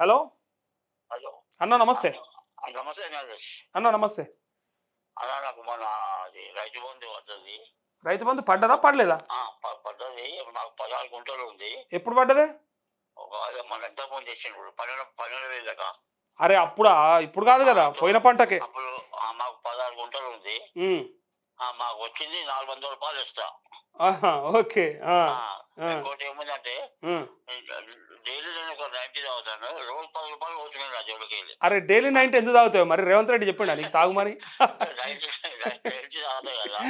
Hello? Hello. అన్న నమస్తే. అన్న నమస్తే. నాకు మన రైతు బంధు వద్దది రైతు బంధు పడ్డదా పడలేదా? పడ్డది. నాకు పదహారు గుంటలు ఉంది. ఎప్పుడు పడ్డదే? మన ఎంత ఫోన్ చేసినప్పుడు పన్నెండు పన్నెండు వేలక? అరే అప్పుడా? ఇప్పుడు కాదు కదా పోయిన పంటకే. అప్పుడు మాకు పదహారు గుంటలు ఉంది. మాకు వచ్చింది నాలుగు వందల రూపాయలు ఇస్తా ఓకే. ఇంకోటి ఏముందంటే. డైలీ నేను ఒక నైన్టీ తాగుతాను రోజు పది రూపాయలు పోతున్నాను నా జోలికి వెళ్ళి. అరే డైలీ నైట్ ఎందుకు తాగుతావు? మరి రేవంత్ రెడ్డి చెప్పండి నీకు తాగుమని నైన్టీ నైన్టీ తాగుతాయి కదా.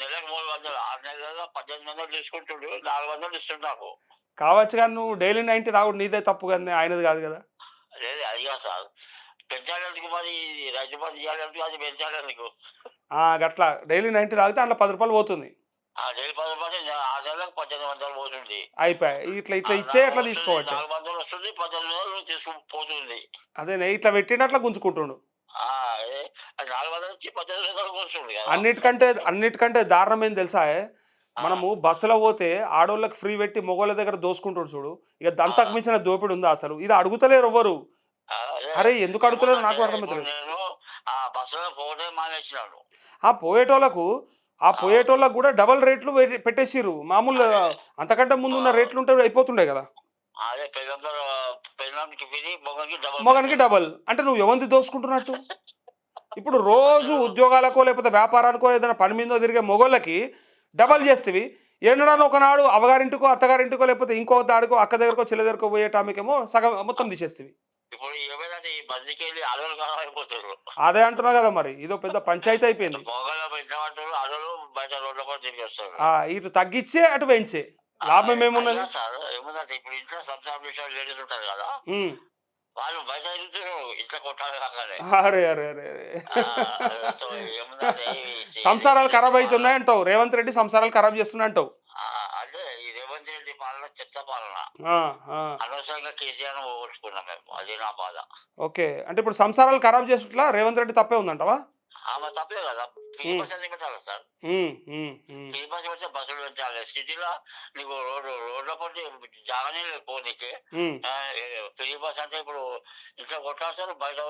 నెలకు మూడు వందలు ఆరు నెలల్లో పద్దెనిమిది వందలు తీసుకుంటుండు నాలుగు వందలు ఇస్తుండు నాకు. కావచ్చు కానీ నువ్వు డైలీ నైన్టీ తాగుడు నీదే తప్పు కానీ ఆయనది కాదు కదా. లేదు అది కాదు సార్. పెంచాలెందుకు మరి? రైతు బంధు చేయాలందుకు అది పెంచాలెందుకు గట్లా. డైలీ నైన్టీ తాగితే అందులో పది రూపాయలు పోతుంది. ఆ నెల పది రూపాయలు ఆ నెలకు పద్దెనిమిది వందలు పోతుంది. అయిపోయి ఇట్లా ఇట్లా ఇచ్చే అట్లా తీసుకోవచ్చు నాలుగు వందలు వస్తుంది పద్దెనిమిది వందలు తీసుకుపోతుంది అదే ఇట్లా పెట్టిండు అట్లా గుంజుకుంటుండు. నాలుగు వందలు పద్దెనిమిది వందలు అన్నిటికంటే అన్నిటికంటే దారుణం ఏం? తెలుసా మనము బస్సులో పోతే ఆడోళ్ళకి ఫ్రీ పెట్టి మొగోళ్ళ దగ్గర దోసుకుంటాడు చూడు. ఇక దంతకు మించిన దోపిడి ఉందా అసలు? ఇది అడుగుతలేరు అదే. అరే ఎందుకు అడుగుతలేరు? నాకు మానేసినాను. ఆ పోయేటోళ్ళకు ఆ పోయేటోళ్ళకు కూడా డబల్ రేట్లు పెట్టి- పెట్టేసిర్రు. మామూలు అంతకంటే ముందు ఉన్న రేట్లు ఉంటే అయిపోతుండే కదా. మొగనికి డబల్ అంటే నువ్వు ఎవంది దోసుకుంటున్నట్టు? ఇప్పుడు రోజు ఉద్యోగాలకో లేకపోతే వ్యాపారానికో ఏదైనా పని మీదో తిరిగే మొగోళ్ళకి డబల్ చేస్తేవి. ఏనాడో ఒకనాడు అవగారింటికో అత్తగారింటికో లేకపోతే ఇంకో దాడికో అక్క దగ్గరకో చెల్లి దగ్గరకో పోయే టామికేమో సగం మొత్తం తీసేస్తేవి. ఇప్పుడు ఈ బస్సుకి వెళ్ళి అడవులు అదే అంటున్నా కదా మరి. ఇదో పెద్ద పంచాయతీ అయిపోయింది. అడవులు బయట రోడ్ల కూడా ఆ, ఇటు తగ్గించే అటు పెంచే. లాభం ఏమున్నది? అదే సార్ ఏముందంటే ఇప్పుడు ఇంట్లో సంసారం లేడీస్ ఉంటారు కదా ఉమ్. వాళ్ళు బయట తిరుగుతారు ఇంట్లో కొట్టాలి అరే అరే అరే అరే. ఆ, సో ఏముందంటే ఈ- సంసారాలు ఖరాబ్ అవుతున్నాయి అంటావు రేవంత్ రెడ్డి సంసారాలు ఖరాబ్ చేస్తున్నా అంటావు ఈ రేవంత్ రెడ్డి పాలన చెత్త పాలన. అనవసరంగా కేసీఆర్ పోగొట్టుకున్నాం మేము. అది నా బాధ. ఓకే. అంటే ఇప్పుడు సంసారాలు ఖరాబ్ చేస్తుట్లా రేవంత్ రెడ్డి తప్పే ఉందంటవా? ఆమె తప్పే కదా. Sir? Um, um. Free bus పెడితే బస్సులు పెంచాలి సిటీలో నీకు రోడ్డు రోడ్ల పొట్టి జాగానే లేదు పోనీకి ఫ్రీ బస్ అంటే ఇప్పుడు ఇంట్లో కొట్లాడతారు బయట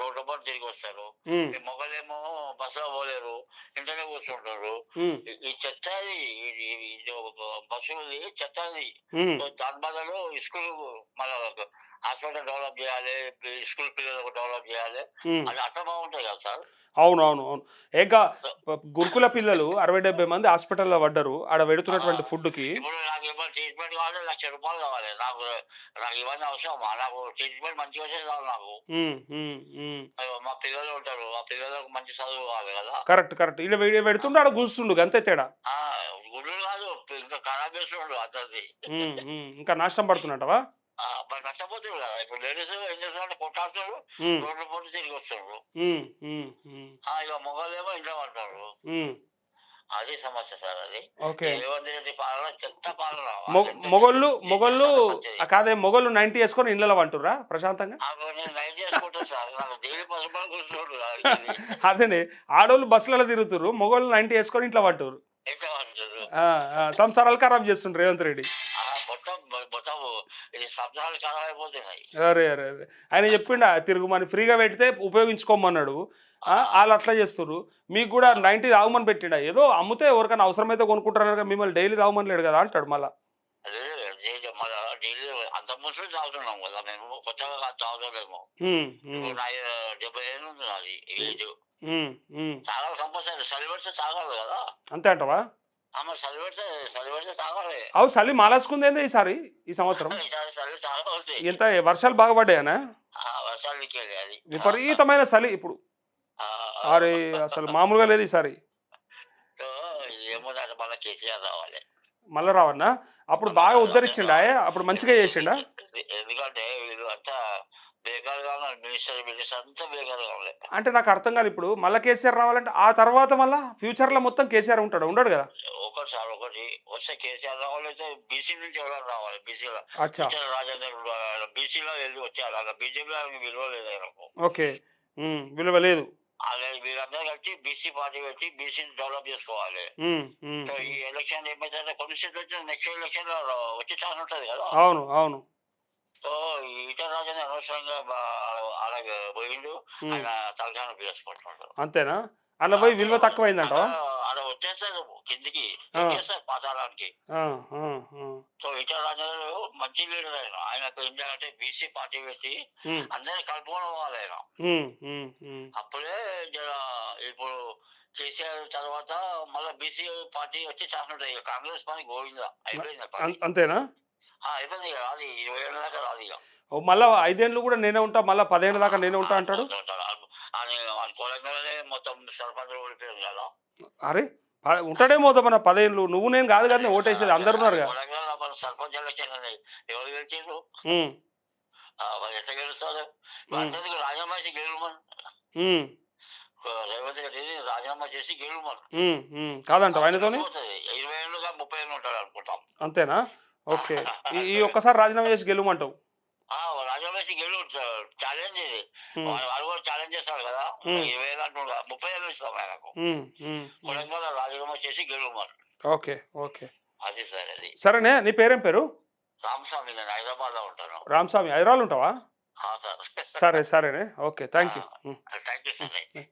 రోడ్ల పొట్టి తిరిగి వస్తారు. మొగలేమో బస్సులో పోలేరు ఇంట్లోనే కూర్చుంటారు ఈ- చెత్త ఇది ఇది- ఇది ఒక బస్సులు చెత్త. దాని బదులు స్కూల్ మళ్ళీ హాస్పిటల్ డెవలప్ చేయాలి స్కూల్ పిల్లలకు డెవలప్ చేయాలి. అది అట్లా బాగుంటాయి కదా సార్? అవును. అవును అవును ఏక గురుకుల పిల్లలు అరవై డెబ్బై మంది హాస్పిటల్లో పడ్డారు ఆడ పెడుతున్నటువంటి ఇప్పుడు నాకు ట్రీట్మెంట్ కావాలి లక్ష రూపాయలు కావాలి. నాకు నాకు ఇవన్నీ అవసరమా నాకు ట్రీట్మెంట్ మంచిగా వచ్చేసి కావాలి నాకు. ఉమ్, ఉమ్, ఉమ్. అయ్యో, మా పిల్లలు ఉంటారు ఆ పిల్లలకు మంచి చదువు కావాలి కదా. Correct correct. ఇలా పెడుతుండే ఆడ కూర్చుండు అంతే తేడా. ఆ గుడ్లు కాదు ఇంకా ఖరాబ్ చేస్తుండ్రు అందరిది ఉమ్, ఉమ్. ఇంకా నష్టం పడుతున్నట్టవా? మరి కదా ఇప్పుడు లేడీస్ ఏం చేస్తున్నారు? కొట్టాడుతారు రోడ్డు పోటీ తిరిగి వస్తున్నారు. ఇక మొగలేమో ఇంట్లో ఉమ్. అది సమస్య సార్ అది. పాలన? చెత్త పాలన మొగోళ్ళు మొగోళ్ళు కాదే మొగోళ్ళు నైన్టీ వేసుకొని ఇళ్ళలో వంటుర్రా ప్రశాంతంగా? అదేనే ఆడోళ్ళు బస్సులలో తిరుగుతుర్రు మొగోళ్ళు నైన్టీ వేసుకొని ఇంట్లో పట్టురు అంటారు సంసారాలు ఖరాబ్ చేస్తుండ్రు రేవంత్ రెడ్డి. శబ్దాలు అయిపోతున్నాయి అరే అరే అరే. ఆయన చెప్పిండా తిరుగుమని ఫ్రీగా పెడితే ఉపయోగించుకోమన్నాడు. ఆ, వాళ్ళు అట్లా చేస్తుర్రు. మీకు కూడా నైన్టీ తాగమని పెట్టిండా? ఏదో అమ్ముతే ఎవరికైనా అవసరమైతే కొనుక్కుంటారు కదా మిమ్మల్ని డైలీ తాగమని లేడు కదా అంటాడు మళ్ళా. అదే డైలీ మళ్ళీ డైలీ అంత ముసలి తాగుతున్నాం కదా మేము కొత్తగా కాదు తాగుతలేము. ఉమ్, ఉమ్, ఇప్పుడు నా డెబ్బై ఏళ్ళు ఉంది నాది ఏజ్. ఉమ్, ఉమ్. తాగాలి కంపల్సరీ చలి పెడితే తాగాలి కదా. అంతే అంటవా? అవు చలి మాలేసుకుంది ఏంది ఈసారి ఈ సంవత్సరం? ఎంత వర్షాలు బాగా పడ్డాయనా? విపరీతమైన చలి ఇప్పుడు. అరే అసలు మామూలుగా లేదు ఈసారి. మళ్ళీ రావన్నా అప్పుడు బాగా ఉద్ధరించిండా? అప్పుడు మంచిగా చేసిండా? ఎందుకంటే బేకార్గా ఉన్నారు మినిస్టర్ మినిస్టర్ అంతా బేకార్గా ఉన్నాయి అంటే నాకు అర్థం కాదు ఇప్పుడు. మళ్ళీ కేసీఆర్ రావాలంటే ఆ తర్వాత మళ్ళీ ఫ్యూచర్లో మొత్తం కేసీఆర్ ఉంటాడు ఉండడు కదా? ఒకటి సార్ ఒకటి. వస్తే కేసీఆర్ రావాలి అయితే బీసీ నుంచి ఎవరు రావాలి బీసీలో. అచ్చా. రాజేందర్ బీసీలో వెళ్ళి వచ్చారు. అలా బీజేపీలో విలువ లేదు ఆయనకు. ఓకే. విలువ లేదు. అలా వీళ్ళందరూ కలిసి బీసీ పార్టీ పెట్టి బీసీని డెవలప్ చేసుకోవాలి. ఈ ఎలక్షన్ ఏమైతే కొన్ని సీట్లు వచ్చిన నెక్స్ట్ ఎలక్షన్లో వచ్చే ఛాన్స్ ఉంటది కదా? అవును అవును. సో ఈటల అనవసరంగా పోయిండు. ఆయన తలకాయ చేసుకుంటున్నాడు అంతేనా? అన్న పోయి విలువ తక్కువైందంటవా? అలా వచ్చేస్తారు కిందికి. పాతాళానికి. సో రాజాలు మంచి లీడర్ ఆయన. ఆయనకు ఏం చేయాలంటే బీసీ పార్టీ పెట్టి అందరినీ కలుపుకోవడం వాళ్ళు ఆయన. అప్పుడే ఇప్పుడు కేసీఆర్ తర్వాత మళ్ళీ బీసీ పార్టీ వచ్చి ఇక కాంగ్రెస్ పని గోవిందా. అయిపోయింది అంతేనా? రాదు ఇరవై ఏళ్ళ దాకా రాదు ఇక. ఓ, మళ్ళా ఐదేళ్ళు కూడా నేనే ఉంటా? మళ్ళా పదేళ్ళ దాకా నేనే ఉంటా అంటాడు? కొలంగానే మొత్తం సర్పంచ్ ఓడిపోయారు కదా. అరే ఉంటాడేమో మన పదేళ్ళు నువ్వు నేను కాదు కదా ఓటేసేది అందరు సర్పంచ్ ఎలక్షన్ ఎవరు గెలిచారు ఎట్లా గెలుస్తారు అందరికి రాజీనామా చేసి గెలుమని? రేవంత్ రెడ్డి రాజీనామా చేసి గెలుమని. కాదంటావు ఆయనతోని. ఇరవై ఏళ్ళుగా ముప్పై ఏళ్ళు ఉంటాడు అనుకుంటాం. అంతేనా? ఓకే. ఈ ఒక్కసారి రాజీనామా చేసి గెలుమంటావు. రాజీనామా చేసి గెలు ఛాలెంజ్ ఇది. ఉమ్, వాళ్ళు కూడా ఛాలెంజ్ చేస్తారు కదా. ఇరవై అంటున్నారు ముప్పై ఇస్తాం ఆయనకు. రాజీనామా చేసి ఓకే ఓకే. అది సార్ అది. సరేనే నీ పేరేం పేరు? రామస్వామి నేను హైదరాబాద్లో ఉంటాను. రామస్వామి హైదరాబాద్ ఉంటావా? సార్. సరే సరేనే. Okay thank you. ఉమ్.